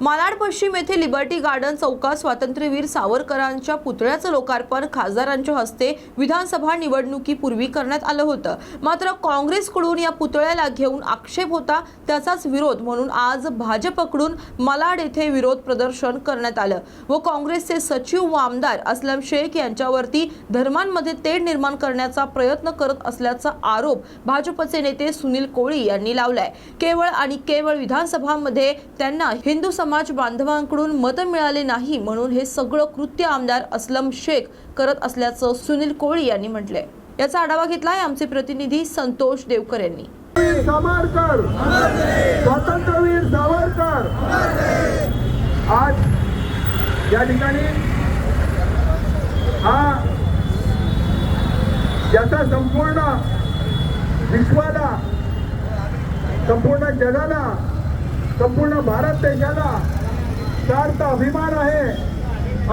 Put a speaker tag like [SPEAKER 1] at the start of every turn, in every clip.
[SPEAKER 1] मालाड पश्चिम येथे liberty garden चौकात स्वातंत्र्यवीर सावरकरांच्या पुतळ्याचं लोकार्पण खासदारांच्या हस्ते विधानसभा निवडणुकीपूर्वी करण्यात आलं होतं. मात्र काँग्रेसकडून या पुतळ्याला घेऊन आक्षेप होता त्याचाच विरोध म्हणून आज भाजपकडून मालाड येथे विरोध प्रदर्शन करण्यात आलं व काँग्रेसचे सचिव व आमदार असलम शेख यांच्यावरती धर्मांमध्ये तेढ निर्माण करण्याचा प्रयत्न करत असल्याचा आरोप भाजपचे नेते सुनील कोळी यांनी लावलाय. केवळ आणि केवळ विधानसभामध्ये त्यांना हिंदू समाज बांधवांकडून मतं मिळाले नाही म्हणून हे सगळं कृत्य आमदार असलम शेख करत असल्याचं सुनील कोळी यांनी म्हटलंय. याचा आढावा घेतलाय आमचे प्रतिनिधी संतोष देवकर यांनी.
[SPEAKER 2] सावरकर स्वातंत्र्यवीर सावरकर. आज या ठिकाणी हा ज्याचा संपूर्ण विश्वाला संपूर्ण जगाला संपूर्ण भारत देशाला सार्थ अभिमान आहे.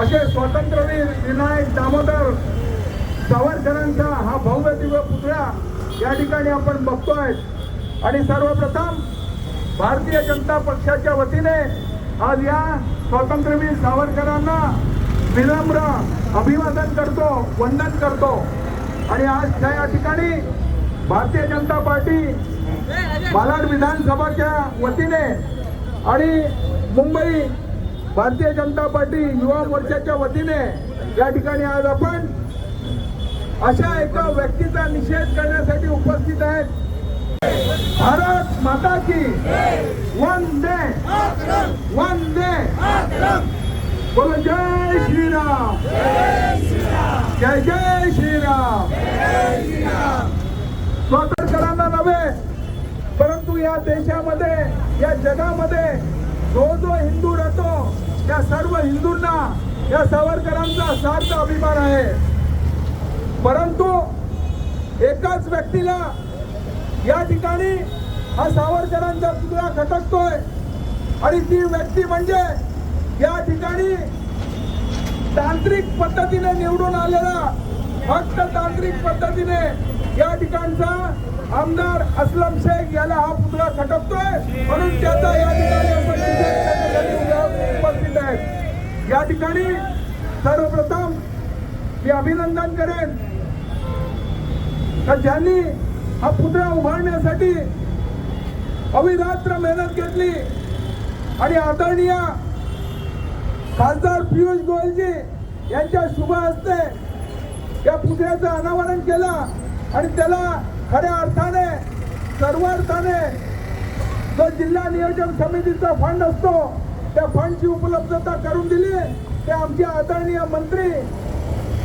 [SPEAKER 2] असे स्वातंत्र्यवीर विनायक दामोदर सावरकरांचा हा भव्य दिव्य पुतळा या ठिकाणी आपण बघतोय. आणि सर्वप्रथम भारतीय जनता पक्षाच्या वतीने आज या स्वातंत्र्यवीर सावरकरांना विनम्र अभिवादन करतो वंदन करतो. आणि आज त्या या ठिकाणी भारतीय जनता पार्टी मालाड विधानसभाच्या वतीने आणि मुंबई भारतीय जनता पार्टी युवा मोर्चाच्या वतीने या ठिकाणी आज आपण अशा एका व्यक्तीचा निषेध करण्यासाठी उपस्थित आहेत. भारत माता की वंदे. वंदे. बोलो जय श्रीराम. जय जय श्रीराम. स्वातंत्र्यांना नव्हे परंतु या देशामध्ये या जगामध्ये जो जो हिंदू राहतो त्या सर्व हिंदूंना या सावरकरांचा सार्थ अभिमान आहे. परंतु एकाच व्यक्तीला या ठिकाणी हा सावरकरांचा पुतळा खटकतोय. आणि ती व्यक्ती म्हणजे या ठिकाणी तांत्रिक पद्धतीने निवडून आलेला फक्त तांत्रिक पद्धतीने या ठिकाणचा आमदार असलम शेख याला हा पुतळा खटकतोय म्हणून त्याचा या ठिकाणी उपस्थित आहेत. या ठिकाणी सर्वप्रथम मी अभिनंदन करेन का ज्यांनी हा पुतळा उभारण्यासाठी अविरात्र मेहनत घेतली आणि आदरणीय खासदार पियुष गोयलजी यांच्या शुभ हस्ते या पुतळ्याचं अनावरण केलं. आणि त्याला खऱ्या अर्थाने सर्व अर्थाने जो जिल्हा नियोजन समितीचा फंड असतो त्या फंडची उपलब्धता करून दिली. ते आमचे आदरणीय मंत्री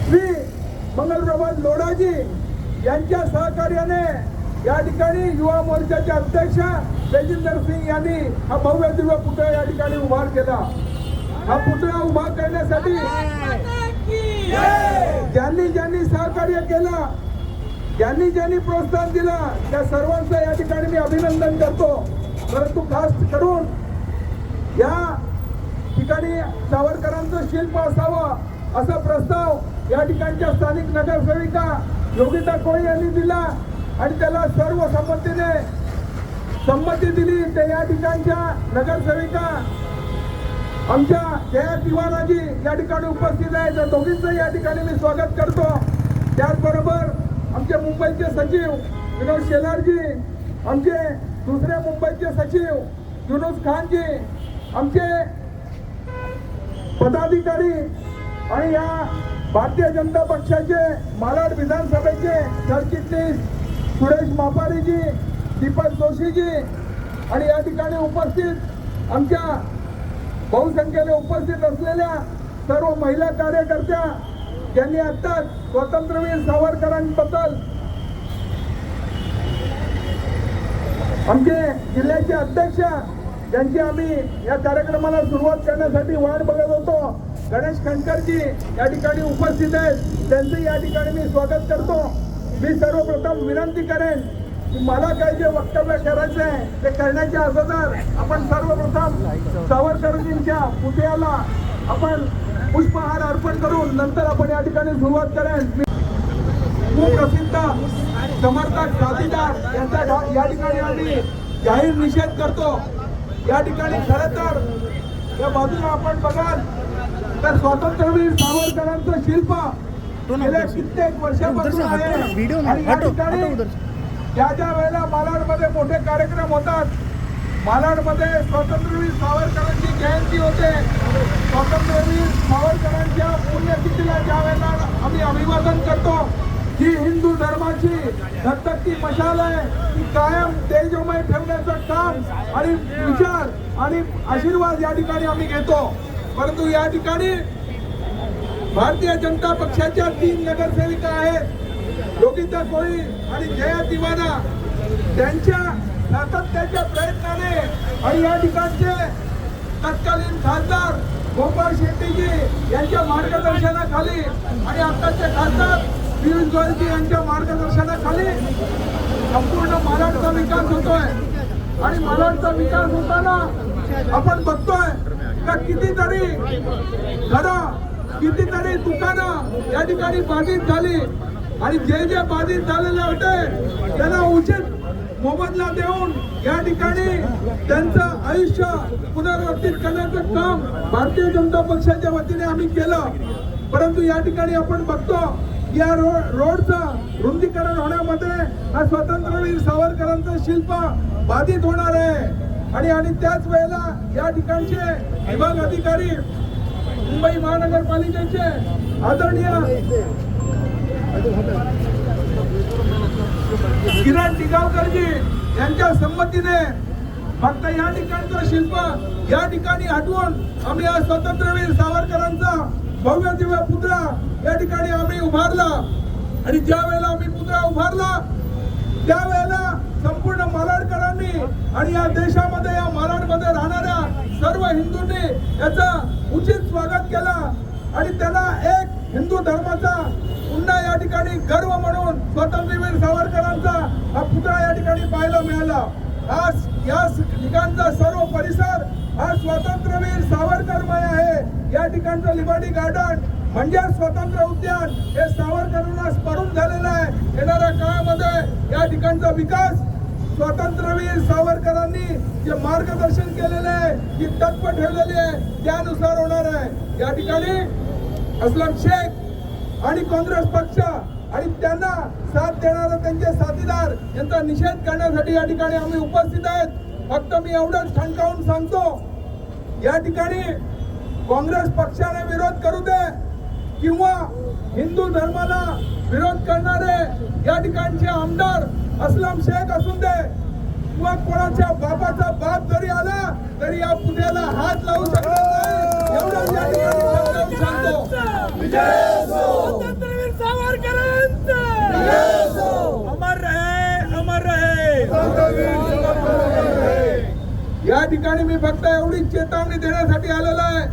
[SPEAKER 2] श्री मंगलप्रभात लोढाजी यांच्या सहकार्याने या ठिकाणी युवा मोर्चाचे अध्यक्ष तेजिंदर सिंग यांनी हा भव्य दिव्य पुतळा या ठिकाणी उभार केला. हा पुतळा उभा करण्यासाठी ज्यांनी ज्यांनी सहकार्य केलं ज्यांनी ज्यांनी प्रोत्साहन दिलं त्या सर्वांचं या ठिकाणी मी अभिनंदन करतो. परंतु खास करून या ठिकाणी सावरकरांचं शिल्प असावं असा प्रस्ताव या ठिकाणच्या स्थानिक नगरसेविका योगिता कोळी यांनी दिला आणि त्याला सर्व संमतीने संमती दिली. ते या ठिकाणच्या नगरसेविका आमच्या जया तिवाराजी या ठिकाणी उपस्थित आहेत. त्या दोघींचं या ठिकाणी मी स्वागत करतो. त्याचबरोबर आमचे मुंबईचे सचिव विनोद शेलारजी आमचे दुसरे मुंबईचे सचिव युनुस खानजी आमचे पदाधिकारी आणि या भारतीय जनता पक्षाचे मालाड विधानसभेचे सरचिटणीस सुरेश मापारीजी दीपक जोशीजी आणि या ठिकाणी उपस्थित आमच्या बहुसंख्येने उपस्थित असलेल्या सर्व महिला कार्यकर्त्या ज्यांनी आत्ताच स्वातंत्र्यवीर सावरकरांबद्दल आमचे जिल्ह्याचे अध्यक्ष ज्यांची आम्ही या कार्यक्रमाला सुरुवात करण्यासाठी वाट बघत होतो गणेश खंडकरजी या ठिकाणी उपस्थित आहेत. त्यांचं या ठिकाणी मी स्वागत करतो. मी सर्वप्रथम विनंती करेन की मला काय जे वक्तव्य करायचं आहे ते करण्याच्या अगोदर आपण सर्वप्रथम सावरकरजींच्या पुतळ्याला आपण पुष्पहार अर्पण करून नंतर आपण या ठिकाणी सुरुवात करेन. मी सुप्रसिद्ध समर्थक साथीदार यांचा या ठिकाणी आम्ही जाहीर निषेध करतो. या ठिकाणी खरं तर या बाजूला आपण बघाल तर स्वातंत्र्यवीर सावरकरांचं शिल्प गेल्या कित्येक वर्षापासून आहे. आणि या ठिकाणी ज्या ज्या वेळेला मालाडमध्ये मोठे कार्यक्रम होतात मालाडमध्ये स्वातंत्र्यवीर सावरकरांची जयंती होते. स्वातंत्र्यवीर सावरकरांच्या पुण्यतिथीला ज्या वेळेला आम्ही अभिवादन करतो ही हिंदू धर्माची दत्तकची मशाल आहे. ती कायम तेजोमय ठेवण्याचं काम आणि विचार आणि आशीर्वाद या ठिकाणी आम्ही घेतो. परंतु या ठिकाणी भारतीय जनता पक्षाच्या तीन नगरसेविका आहेत. योगिता कोळी आणि जया दिवाना त्यांच्या सातत्याच्या प्रयत्नाने आणि या ठिकाणचे तत्कालीन खासदार गोपाळ शेट्टीजी यांच्या मार्गदर्शनाखाली आणि आताचे खासदार पियुष गोयलजी यांच्या मार्गदर्शनाखाली संपूर्ण महाराष्ट्राचा विकास होतोय. आणि महाराष्ट्राचा विकास होताना आपण बघतोय का कितीतरी घरं कितीतरी दुकानं या ठिकाणी बाधित झाली. आणि जे जे बाधित झालेले होते त्यांना उचित मोबदला देऊन या ठिकाणी त्यांचं आयुष्य पुनर्वर्तित करण्याचं काम भारतीय जनता पक्षाच्या वतीने आम्ही केलं. परंतु या ठिकाणी आपण बघतो या रो रोडचं रुंदीकरण होण्यामध्ये हा स्वातंत्र्यवीर सावरकरांचं शिल्प बाधित होणार आहे. आणि आणि त्याच वेळेला या ठिकाणचे विभाग अधिकारी मुंबई महानगरपालिकेचे आदरणीय किरण टिगावकरजी यांच्या संमतीने फक्त या ठिकाणचं शिल्प या ठिकाणी हटवून आम्ही आज स्वातंत्र्यवीर सावरकरांचा भव्य दिव्य पुतळा या ठिकाणी आम्ही उभारला. आणि ज्या वेळेला आम्ही पुतळा उभारला त्यावेळेला संपूर्ण मालाडकरांनी आणि या देशामध्ये या मालाडमध्ये राहणाऱ्या सर्व हिंदूंनी याचं उचित स्वागत केलं. आणि त्यांना एक हिंदू धर्माचा पुन्हा या ठिकाणी गर्व म्हणून स्वातंत्र्यवीर सावरकरांचा हा पुतळा या ठिकाणी पाहायला मिळाला. आज या ठिकाणचा सर्व परिसर हा स्वातंत्र्यवीर सावरकरमय आहे. या ठिकाणचं लिबर्टी गार्डन म्हणजे स्वतंत्र उद्यान. हे सावरकरांना स्मरून झालेलं आहे. येणाऱ्या काळामध्ये या ठिकाणचा विकास स्वातंत्र्यवीर सावरकरांनी जे मार्गदर्शन केलेले आहे जी तत्व ठेवलेली आहे त्यानुसार होणार आहे. या ठिकाणी असलम शेख आणि काँग्रेस पक्ष आणि त्यांना साथ देणारे त्यांचे साथीदार यांचा निषेध करण्यासाठी या ठिकाणी आम्ही उपस्थित आहेत. फक्त मी एवढंच ठणकावून सांगतो या ठिकाणी काँग्रेस पक्षाने विरोध करू दे किंवा हिंदू धर्माला विरोध करणारे या ठिकाणचे आमदार असलम शेख असू दे किंवा कोणाच्या बापाचा बाप जरी आला तरी या पुण्याला हात लावू शकणार एवढं या ठिकाणी सांगतो
[SPEAKER 3] स्वातंत्र्यवीर सावरकरांचा अमर रहे अमर रहे
[SPEAKER 2] या ठिकाणी मी फक्त एवढी चेतावणी देण्यासाठी आलेलो आहे.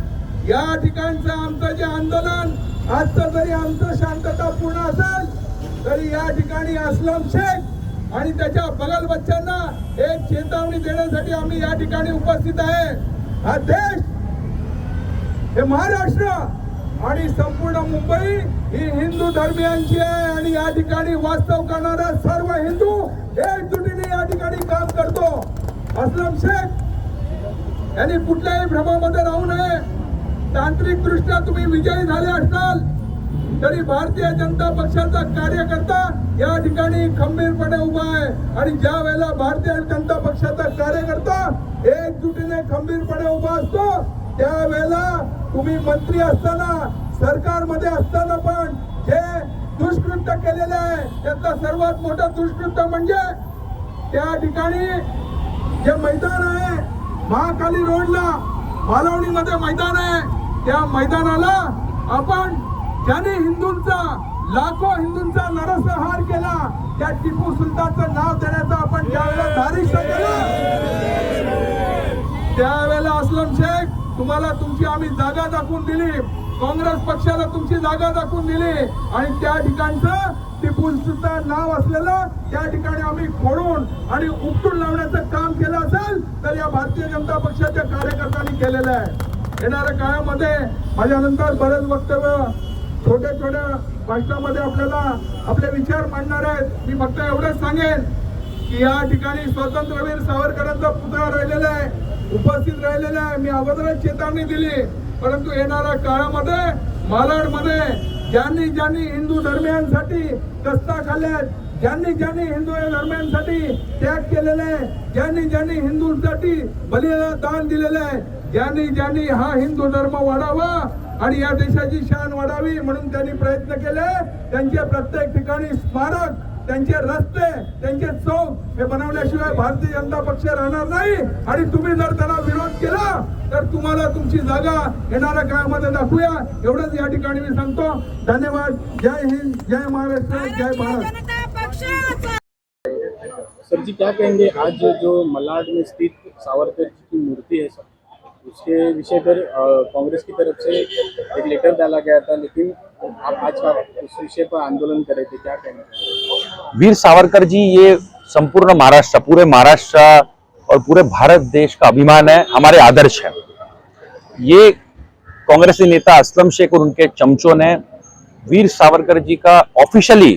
[SPEAKER 2] या ठिकाणचं आमचं जे आंदोलन आजचं जरी आमचं शांततापूर्ण असेल तरी या ठिकाणी असलम शेख आणि त्याच्या बगल बच्चांना एक चेतावणी देण्यासाठी आम्ही या ठिकाणी उपस्थित आहे. हा देश हे महाराष्ट्र आणि संपूर्ण मुंबई ही हिंदू धर्मियांची आहे आणि या ठिकाणी वास्तव करणारा सर्व हिंदू एकजुटीने या ठिकाणी काम करतो. असलम शेख यांनी कुठल्याही भ्रमामध्ये राहू नये. तांत्रिक दृष्ट्या तुम्ही विजयी झाले असताल तरी भारतीय जनता पक्षाचा कार्यकर्ता या ठिकाणी खंबीरपणे उभा आहे. आणि ज्या वेळेला भारतीय जनता पक्षाचा कार्यकर्ता एकजुटीने खंबीरपणे उभा असतो त्यावेळेला तुम्ही मंत्री असताना सरकारमध्ये असताना पण जे दुष्कृत्य केलेले आहे त्यातलं सर्वात मोठं दुष्कृत्य म्हणजे त्या ठिकाणी जे मैदान आहे महाकाली रोडला मालवणीमध्ये मैदान आहे त्या मैदानाला आपण ज्याने हिंदूंचा लाखो हिंदूंचा नरसंहार केला त्या टिपू सुलतानचं नाव देण्याचा आपण ज्यावेळेस तुमची आम्ही जागा दाखवून दिली. काँग्रेस पक्षाला तुमची जागा दाखवून दिली. आणि त्या ठिकाणचं टिपू सुलतान नाव असलेलं त्या ठिकाणी आम्ही फोडून आणि उपटून लावण्याचं काम केलं असेल तर या भारतीय जनता पक्षाच्या कार्यकर्त्यांनी केलेलं आहे. येणाऱ्या काळामध्ये माझ्यानंतर बरेच वक्तव्य छोट्या छोट्या भाषणामध्ये आपल्याला आपले विचार मांडणार आहेत. मी फक्त एवढंच सांगेन की या ठिकाणी स्वातंत्र्यवीर सावरकरांचा पुतळा राहिलेला आहे. उपस्थित राहिलेले आहे. मी अगोदरच चेतावणी दिली. परंतु येणाऱ्या काळामध्ये मालाडमध्ये ज्यांनी ज्यांनी हिंदू धर्मियांसाठी कस्ता खाल्ल्यात ज्यांनी ज्यांनी हिंदू धर्मियांसाठी त्याग केलेले आहे ज्यांनी ज्यांनी हिंदूंसाठी बलिदान दिलेलं आहे ज्यांनी ज्यांनी हा हिंदू धर्म वाढावा आणि या देशाची शान वाढावी म्हणून त्यांनी प्रयत्न केले. त्यांचे प्रत्येक ठिकाणी स्मारक त्यांचे रस्ते त्यांचे चौक हे बनवल्याशिवाय भारतीय जनता पक्ष राहणार नाही. आणि तुम्ही जर त्याला विरोध केला तर तुम्हाला तुमची जागा येणाऱ्या काळामध्ये दाखवूया. एवढंच या ठिकाणी मी सांगतो. धन्यवाद. जय हिंद जय महाराष्ट्र जय भारत.
[SPEAKER 4] सर जी क्या कहेंगे आज जो, जो मलाड में स्थित सावरकर जी की मूर्ति है सर उसके विषय पर कांग्रेस की तरफ से एक लेटर डाला गया था लेकिन आप आज का उस विषय पर आंदोलन कर रहे थे क्या कहेंगे?
[SPEAKER 5] वीर सावरकर जी, ये संपूर्ण महाराष्ट्र, पूरे महाराष्ट्र और पूरे भारत देश का अभिमान है, हमारे आदर्श है। ये कांग्रेसी नेता असलम शेख और उनके चमचों ने वीर सावरकर जी का ऑफिशियली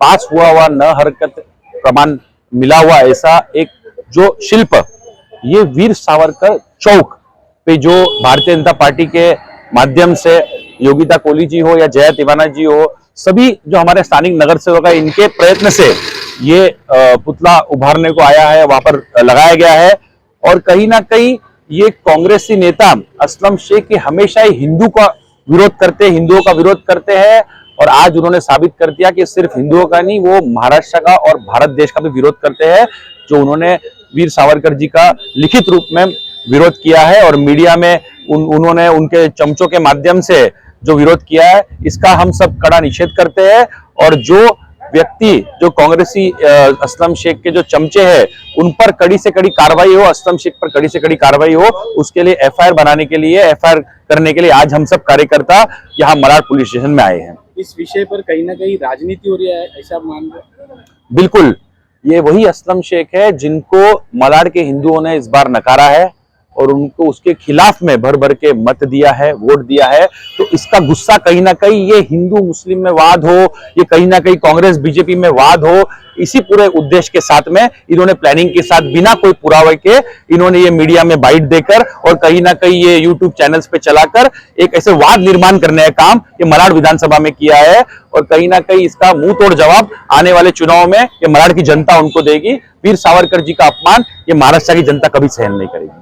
[SPEAKER 5] पास हुआ हुआ न हरकत, प्रमाण मिला हुआ ऐसा एक जो शिल्प, ये वीर सावरकर चौक पे जो भारतीय जनता पार्टी के माध्यम से योगिता कोहली जी हो या जया तिवाना जी हो सभी जो हमारे स्थानीय नगर सेवक है इनके प्रयत्न से ये पुतला उभारने को आया है वहाँ पर लगाया गया है। और कहीं ना कहीं ये कांग्रेसी नेता असलम शेख ये हमेशा ही हिंदू का विरोध करते हिंदुओं का विरोध करते हैं। और आज उन्होंने साबित कर दिया कि सिर्फ़ हिंदुओं का नहीं वो महाराष्ट्र का और भारत देश का भी विरोध करते हैं जो उन्होंने वीर सावरकर जी का लिखित रूप में विरोध किया है। और मीडिया में उन, उन्होंने उनके चमचों के माध्यम से जो विरोध किया है इसका हम सब कड़ा निषेध करते हैं। और जो व्यक्ति जो कांग्रेसी असलम शेख के जो चमचे हैं उन पर कड़ी से कड़ी कार्रवाई हो असलम शेख पर कड़ी से कड़ी कार्रवाई हो उसके लिए एफआईआर बनाने के लिए एफआईआर करने के लिए आज हम सब कार्यकर्ता यहाँ मलाड पुलिस स्टेशन में आए हैं।
[SPEAKER 4] इस विषय पर कहीं ना कहीं राजनीति हो रही है ऐसा मान रहे?
[SPEAKER 5] बिल्कुल ये वही असलम शेख है जिनको मलाड के हिंदुओं ने इस बार नकारा है। और उनको उसके खिलाफ में भर भर के मत दिया है, वोट दिया है। तो इसका गुस्सा कहीं ना कहीं ये हिंदू, मुस्लिम में वाद हो, ये कहीं ना कहीं कांग्रेस, बीजेपी में वाद हो, इसी पूरे उद्देश्य के साथ में इन्होंने प्लानिंग के साथ बिना कोई पुरावे के इन्होंने ये मीडिया में बाइट देकर और कहीं ना कहीं ये यूट्यूब चैनल्स पे चलाकर एक ऐसे वाद निर्माण करने का काम ये मलाड विधानसभा में किया है और कहीं ना कहीं इसका मुँह तोड़ जवाब आने वाले चुनाव में ये मलाड की जनता उनको देगी। वीर सावरकर जी का अपमान ये महाराष्ट्र की जनता कभी सहन नहीं करेगी।